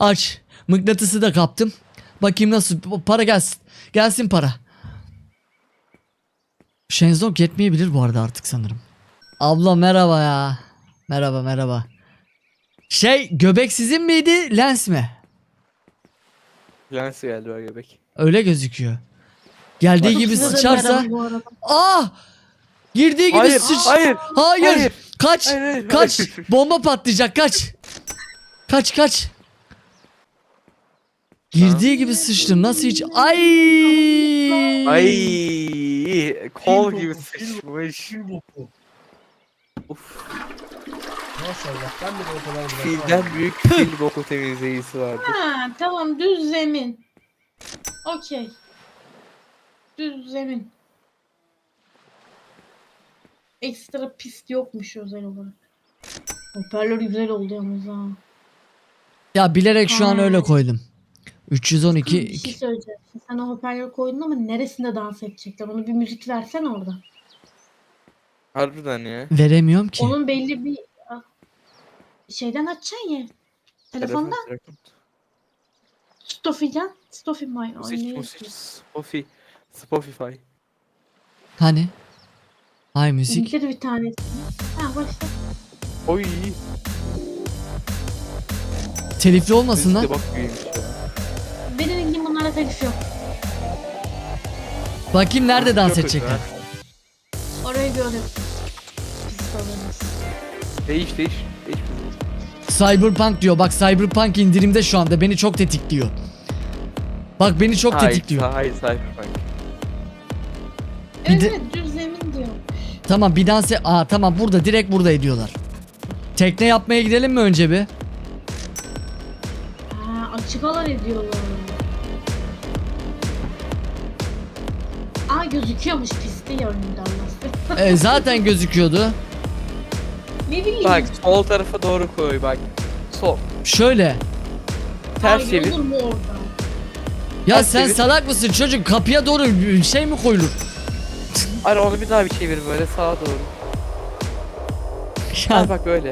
Aç. Mıknatısı da kaptım. Bakayım nasıl para gelsin. Gelsin para. Shenzong yetmeyebilir bu arada artık sanırım. Abla merhaba ya. Merhaba merhaba. Şey göbek sizin miydi lens mi? Lens geldi var göbek. Öyle gözüküyor. Geldiği gibi Size de sıçarsa. Ah! Girdiği gibi Hayır, sıç. hayır, Hayır. hayır. Kaç. Hayır, hayır, kaç. hayır. Bomba patlayacak kaç. Kaç kaç. Girdiği gibi sıçtı. Nasıl hiç? Ay! Ay, kol gibi sıçmış. Fil boku. Uf, Maşallah ben de o kadar bile filden büyük fil boku temizleyicisi vardı. Ha tamam düz zemin. Okey. Düz zemin. Ekstra pist yokmuş özel olarak. Hoparlör güzel oldu yalnız ha. Ya bilerek şu an öyle koydum. Kız, 312 bir şey söyleyeceğim. Sen o hoparlörü koydun ama neresinde dans edecekler? Onu bir müzik versen orada. Harbiden ya. veremiyorum ki. Onun belli bir ah, şeyden açacaksın ya. Telefondan. Telefon. Stofi'den. Stofi Müzik, ne müzik, yazıyor? Spotify. Spotify. Hani? Ay müzik. İndir bir tanesini. Ha başla. Oy. Telifli olmasın Müzik lan. de bak büyümüş ya. Telif yok. Bakayım nerede dans edecekler. Orayı gördüm. Değiş değiş. Değiş bizi. Cyberpunk diyor. Bak Cyberpunk indirimde şu anda. Beni çok tetikliyor. Bak beni çok Hayır, tetikliyor. Hayır, Cyberpunk. Bir Evet, de- evet düz zemin diyor. Tamam bir dans e- Aa tamam burada direkt burada ediyorlar. Tekne yapmaya gidelim mi önce bir? Ha, açık alan ediyorlar. Gözüküyormuş pisti ya önünden nasıl. Ee, zaten gözüküyordu. ne bileyim. Bak sol tarafa doğru koy bak. Sol. Şöyle. Ters çevir. Ya Ters sen çevir. salak mısın çocuk? Kapıya doğru şey mi koyulur? Hayır onu bir daha bir çevir böyle sağa doğru. Ya bak böyle.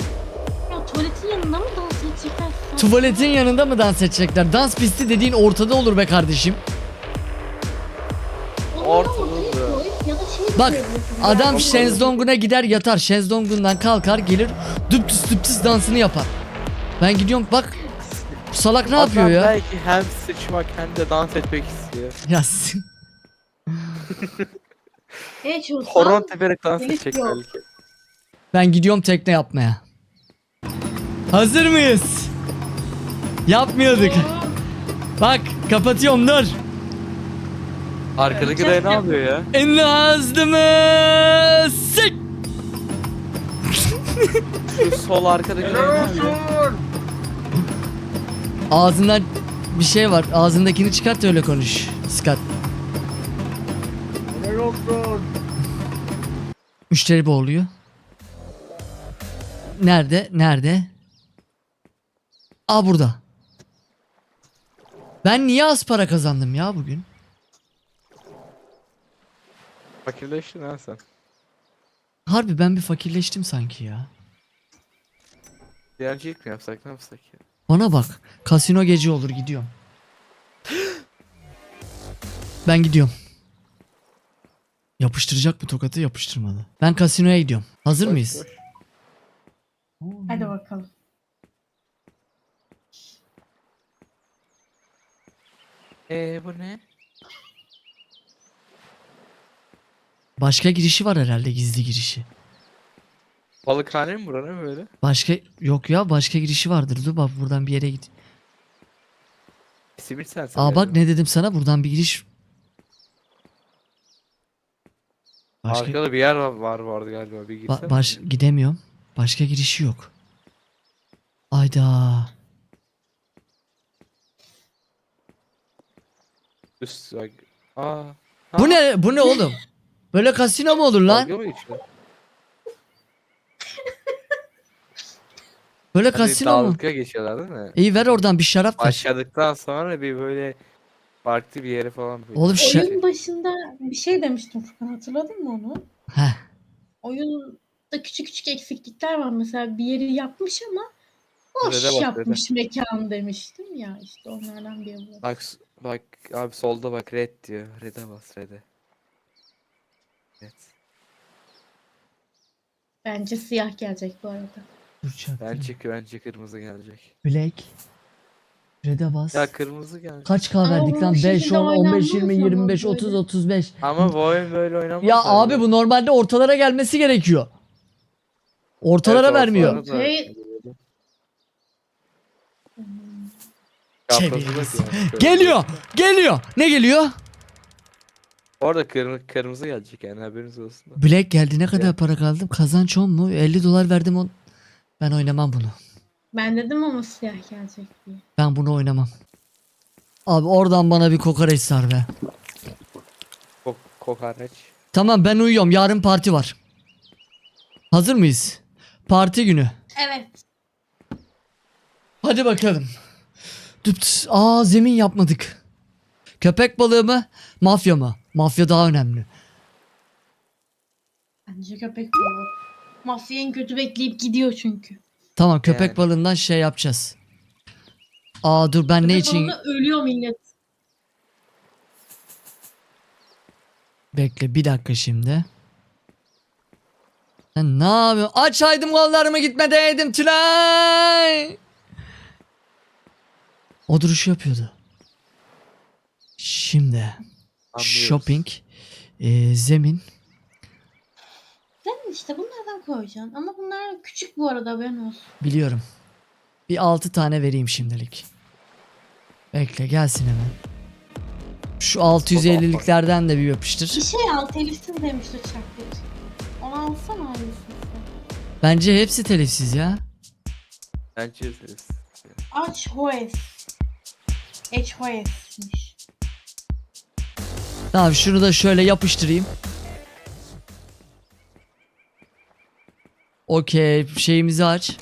Ya tuvaletin yanında mı dans edecekler? tuvaletin yanında mı dans edecekler? Dans pisti dediğin ortada olur be kardeşim. De Bak adam Ya, şezlonguna gider yatar. Şezlongundan kalkar gelir düptüs düptüs dansını yapar. Ben gidiyorum bak bu salak ne Adam yapıyor ya? Belki hem sıçmak hem de dans etmek istiyor. Ya Hiç olsan- Horon teperek dans Herif edecek yok. belki. ben gidiyorum tekne yapmaya. Hazır mıyız? Yapmıyorduk. Bak kapatıyorum dur. Arkadaki dayı ne yapıyor ya? En azdımı sik. Şu sol arkadaki dayı ne yapıyor? Ağzından bir şey var. Ağzındakini çıkart öyle konuş. Yoksun? Müşteri boğuluyor. Nerede? Nerede? Aa burada. Ben niye az para kazandım ya bugün? Fakirleştin ha sen. Harbi ben bir fakirleştim sanki ya. Diğercilik mi yapsak ne yapsak ya? Bana bak. Kasino gece olur gidiyorum. Ben gidiyorum. Yapıştıracak bu tokatı yapıştırmadı. Ben kasinoya gidiyorum. Hazır Koş, mıyız? koş. Hadi bakalım. Eee bu ne? Başka girişi var herhalde gizli girişi. Balıkhane mi bura ne böyle? Başka yok ya başka girişi vardır. Dur bak buradan bir yere git. Simit. Aa bak ne dedim sana buradan bir giriş. Başka Arkada bir yer var, var vardı galiba bir ba- gitsene. baş gidemiyorum. Başka girişi yok. Ayda. Üst. Aa. Bu ne bu ne oğlum? Böyle kasino mu olur lan? Dalga mı geçiyor? Böyle Hani kasino mu? dalga geçiyorlar değil mi? İyi ver oradan bir şarap ver. Başladıktan sonra bir böyle farklı bir yere falan böyle. Oğlum şa- Oyun başında bir şey demiştim Furkan hatırladın mı onu? Heh. Oyunda küçük küçük eksiklikler var mesela bir yeri yapmış ama Boş Red'e bak, yapmış mekan demiştim ya işte onlardan biri bu. Bak bak abi solda bak red diyor. Red'e bas red'e. Evet. Bence siyah gelecek bu arada. Dur çarptım. Bence bence kırmızı gelecek. Black. Red'e bas. Ya kırmızı gelecek. Kaç K Ama verdik bu lan? 5, şekilde 10, 15, oynanmaz 20, ama 25, böyle. 30, 35. Ama bu oyun böyle oynanmaz. Ya abi bu normalde ortalara gelmesi gerekiyor. Ortalara vermiyor. Şey- Çeviririz. Geliyor. Geliyor. Ne geliyor? Orada kırmızı, kırmızı gelecek yani haberiniz olsun. da. Black geldi. Ne kadar Ya. para kaldım? Kazanç 10 mu? 50 dolar verdim on. Ben oynamam bunu. Ben dedim ama siyah gelecek diye. Ben bunu oynamam. Abi oradan bana bir kokoreç sar be. Kok kokoreç. Tamam ben uyuyorum. Yarın parti var. Hazır mıyız? Parti günü. Evet. Hadi bakalım. Düpt. Aa zemin yapmadık. Köpek balığı mı? Mafya mı? Mafya daha önemli. Bence köpek balığı. Mafya en kötü bekleyip gidiyor çünkü. Tamam köpek Yani. balığından şey yapacağız. Aa dur ben ne Köpek için balığında ölüyor millet. bekle bir dakika şimdi. Sen ne yapıyorsun? Açaydım kollarımı gitmedeydim Tülay. O duruşu yapıyordu. Şimdi Anlıyoruz. shopping e, zemin Sen işte bunlardan koyacaksın. Ama bunlar küçük bu arada haberin olsun. biliyorum. Bir 6 tane vereyim şimdilik. Bekle gelsin hemen. Şu 650'liklerden de bir yapıştır. Bir şey al telifsiz demişti çakır. Onu alsana aynısını. Bence hepsi telifsiz ya. Bence. Aç Hoes. H Hoes'miş. Tamam şunu da şöyle yapıştırayım. Okey şeyimizi aç.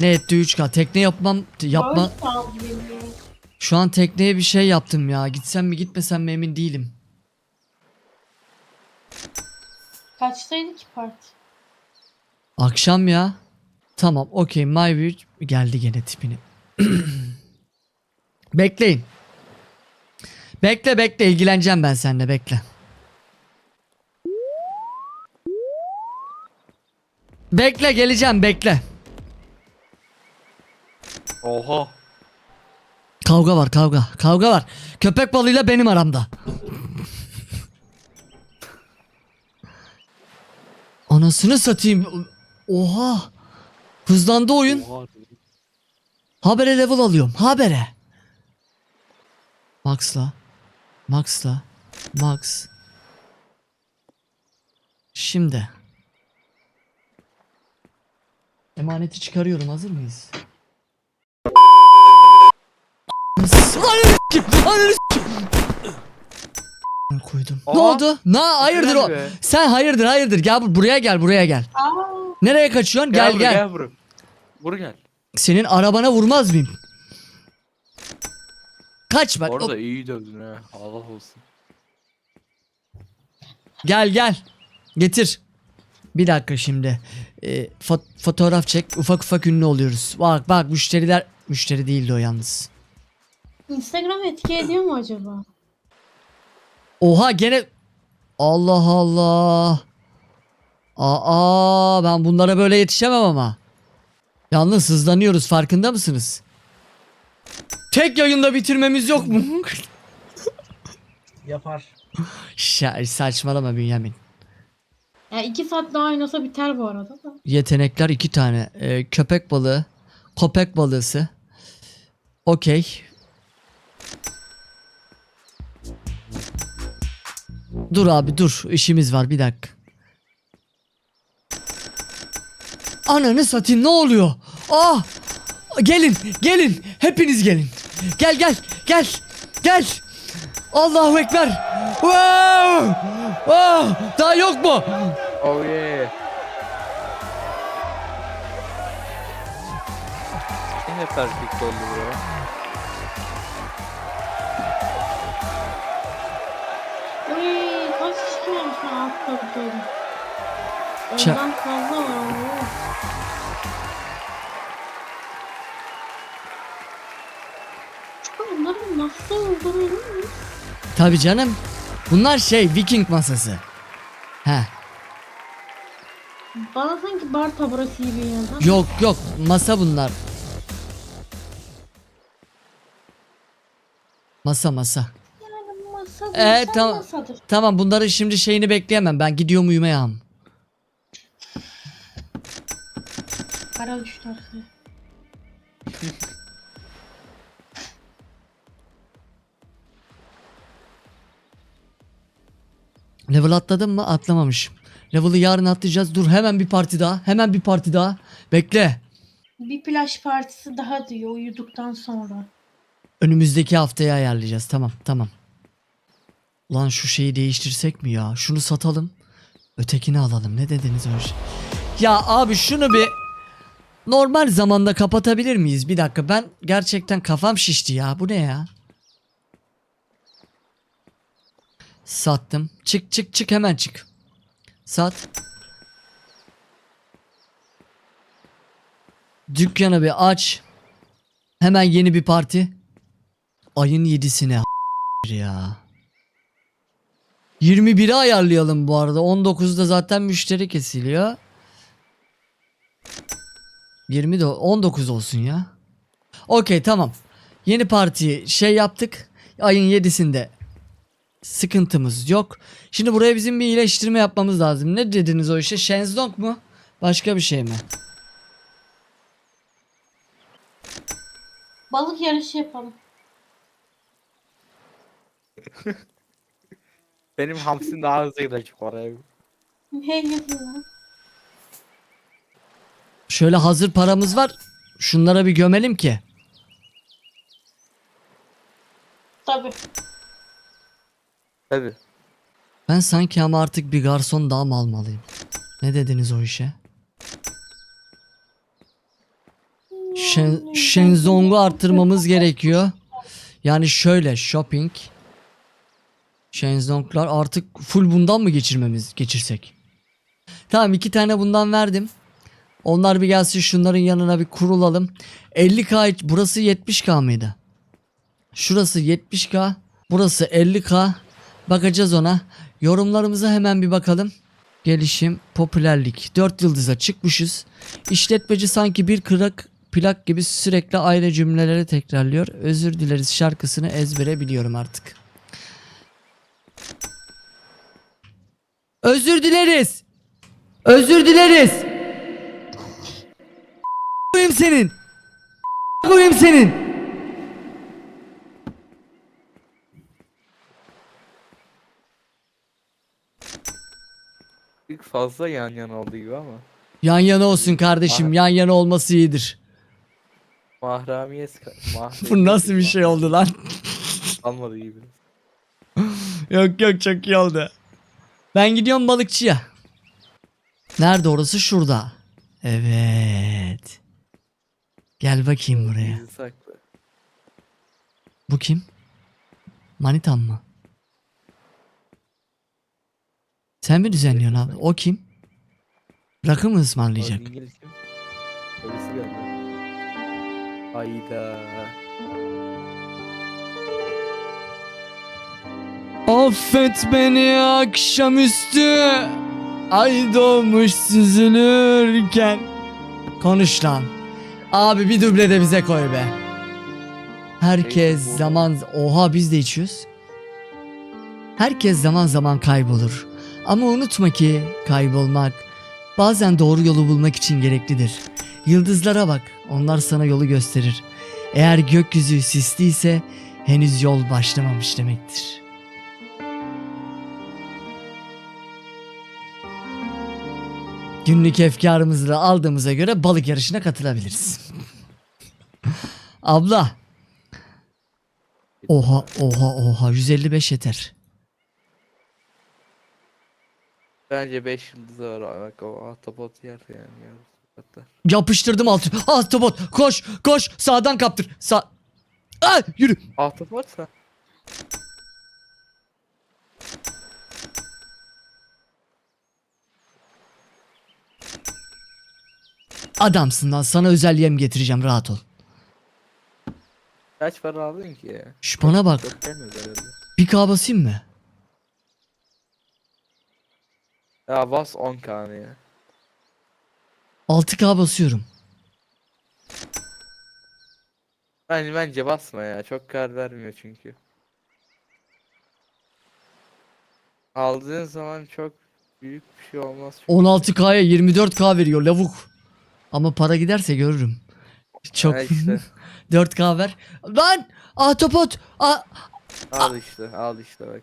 Ne etti 3K? Tekne yapmam yapma. Şu an tekneye bir şey yaptım ya. Gitsem mi gitmesem mi emin değilim. Kaçtaydı ki parti? Akşam ya. Tamam okey my view geldi gene tipini. Bekleyin. Bekle bekle ilgileneceğim ben seninle bekle. Bekle geleceğim bekle. Oha. Kavga var kavga kavga var. Köpek balığıyla benim aramda. Anasını satayım. Oha. Hızlandı oyun. Oha. Habere level alıyorum. Habere. Max'la. Max'la. Max. Şimdi. Emaneti çıkarıyorum. Hazır mıyız? Koydum. Ne Aa, oldu? Na hayırdır o? Be. Sen hayırdır hayırdır. Gel bu- buraya gel buraya gel. Aa, Nereye kaçıyorsun? Gel gel. Gel buraya. Vur gel. Senin arabana vurmaz mıyım? Kaç bak. Orada o- iyi dövdün ha. Allah olsun. Gel gel. Getir. Bir dakika şimdi. Ee, fo- fotoğraf çek. Ufak ufak ünlü oluyoruz. Bak bak müşteriler. Müşteri değildi o yalnız. Instagram etki ediyor mu acaba? Oha gene. Allah Allah. Aa ben bunlara böyle yetişemem ama. Yalnız hızlanıyoruz farkında mısınız? Tek yayında bitirmemiz yok mu? Yapar. Şa- saçmalama Bünyamin. Ya iki saat daha oynasa biter bu arada da. Yetenekler iki tane. Ee, köpek balığı, köpek balığısı. Okey. Dur abi dur. İşimiz var bir dakika. Ananı satayım ne oluyor? Ah! Gelin, gelin. Hepiniz gelin. Gel gel, gel. Gel. Allahu ekber. Wow! Wow! Daha yok mu? Oh yeah. Yine perfect oldu bro. Uy, kaç kişi varmış ben. Ça- Ondan fazla var. Nasıl olduğunu Tabii canım. Bunlar şey Viking masası. He. Bana sanki bar taburası gibi geldi. Yok yok masa bunlar. Masa masa. Yani masa Ee, tamam. masadır. Tamam bunların şimdi şeyini bekleyemem. Ben gidiyorum uyumaya. am. Para düştü arkaya. Level atladım mı? Atlamamışım. Level'ı yarın atlayacağız. Dur hemen bir parti daha. Hemen bir parti daha. Bekle. Bir plaj partisi daha diyor uyuduktan sonra. Önümüzdeki haftaya ayarlayacağız. Tamam tamam. Lan şu şeyi değiştirsek mi ya? Şunu satalım. Ötekini alalım. Ne dediniz öyle şey? Ya abi şunu bir normal zamanda kapatabilir miyiz? Bir dakika ben gerçekten kafam şişti ya. Bu ne ya? Sattım. Çık çık çık hemen çık. Sat. Dükkanı bir aç. Hemen yeni bir parti. Ayın 7'sine ya. 21'i ayarlayalım bu arada. 19'da zaten müşteri kesiliyor. 20 de 19 olsun ya. Okey tamam. Yeni partiyi şey yaptık. Ayın 7'sinde sıkıntımız yok. Şimdi buraya bizim bir iyileştirme yapmamız lazım. Ne dediniz o işe? Shenzong mu? Başka bir şey mi? Balık yarışı yapalım. Benim hamsim daha hızlı gidecek oraya. Hey yazın Şöyle hazır paramız var. Şunlara bir gömelim ki. Tabii. Tabi. Ben sanki ama artık bir garson daha mı almalıyım? Ne dediniz o işe? Shen, Shenzong'u arttırmamız gerekiyor. Yani şöyle shopping. Shenzong'lar artık full bundan mı geçirmemiz geçirsek? Tamam iki tane bundan verdim. Onlar bir gelsin şunların yanına bir kurulalım. 50k burası 70k mıydı? Şurası 70k. Burası 50k. Bakacağız ona. Yorumlarımıza hemen bir bakalım. Gelişim, popülerlik. 4 yıldıza çıkmışız. İşletmeci sanki bir kırık plak gibi sürekli aynı cümleleri tekrarlıyor. Özür dileriz şarkısını ezbere biliyorum artık. Özür dileriz. Özür dileriz. Koyayım senin. Koyayım senin. İlk fazla yan yana oldu gibi ama. Yan yana olsun kardeşim. Yan yana olması iyidir. Mahramiye Bu nasıl bir şey oldu lan? Almadı gibi. yok yok çok iyi oldu. Ben gidiyorum balıkçıya. Nerede orası? Şurada. Evet. Gel bakayım buraya. Bizi. Bu kim? Manitan mı? Sen mi düzenliyorsun abi? O kim? Rakı mı ısmarlayacak? Abi İngiliz kim? Polisi geldi. Hayda. Affet beni akşamüstü Ay doğmuş süzülürken Konuş lan Abi bir duble de bize koy be Herkes zaman Oha biz de içiyoruz Herkes zaman zaman kaybolur Ama unutma ki kaybolmak Bazen doğru yolu bulmak için gereklidir Yıldızlara bak onlar sana yolu gösterir Eğer gökyüzü sisliyse Henüz yol başlamamış demektir Günlük efkarımızı da aldığımıza göre balık yarışına katılabiliriz. Abla. Oha oha oha 155 yeter. Bence 5 yıldız var. Bak o ahtapot yer yani. hatta. Yapıştırdım altı. Ahtapot koş koş sağdan kaptır. Sağ. Ay yürü. Ahtapotsa. Adamsın lan sana özel yem getireceğim rahat ol. Kaç para aldın ki? Şu bana bak. Çok gelmedi herhalde. Bir K basayım mı? Ya bas 10k ya. 6K basıyorum. Bence, bence basma ya. Çok kar vermiyor çünkü. Aldığın zaman çok büyük bir şey olmaz. çünkü. 16K'ya 24K veriyor lavuk. Ama para giderse görürüm. Çok. Ha işte. 4K ver. Lan! Ahtapot! A Al işte. Al işte bak.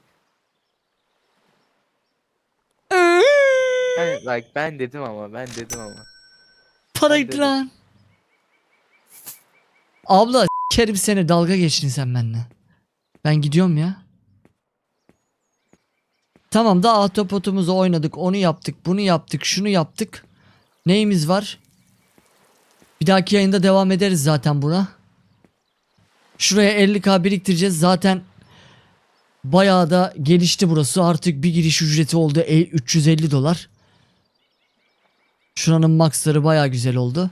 Ben, bak ben dedim ama ben dedim ama. para Ben gitti dedim. lan. Abla s**erim seni dalga geçtin sen benimle. Ben gidiyorum ya. Tamam da ahtapotumuzu oynadık. Onu yaptık. Bunu yaptık. Şunu yaptık. Neyimiz var? Bir dahaki yayında devam ederiz zaten buna. Şuraya 50k biriktireceğiz. Zaten bayağı da gelişti burası. Artık bir giriş ücreti oldu. E, 350 dolar. Şuranın maxları bayağı güzel oldu.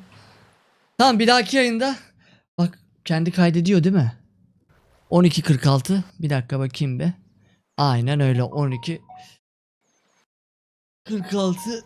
Tamam bir dahaki yayında bak kendi kaydediyor değil mi? 12.46 bir dakika bakayım be. Aynen öyle 12 46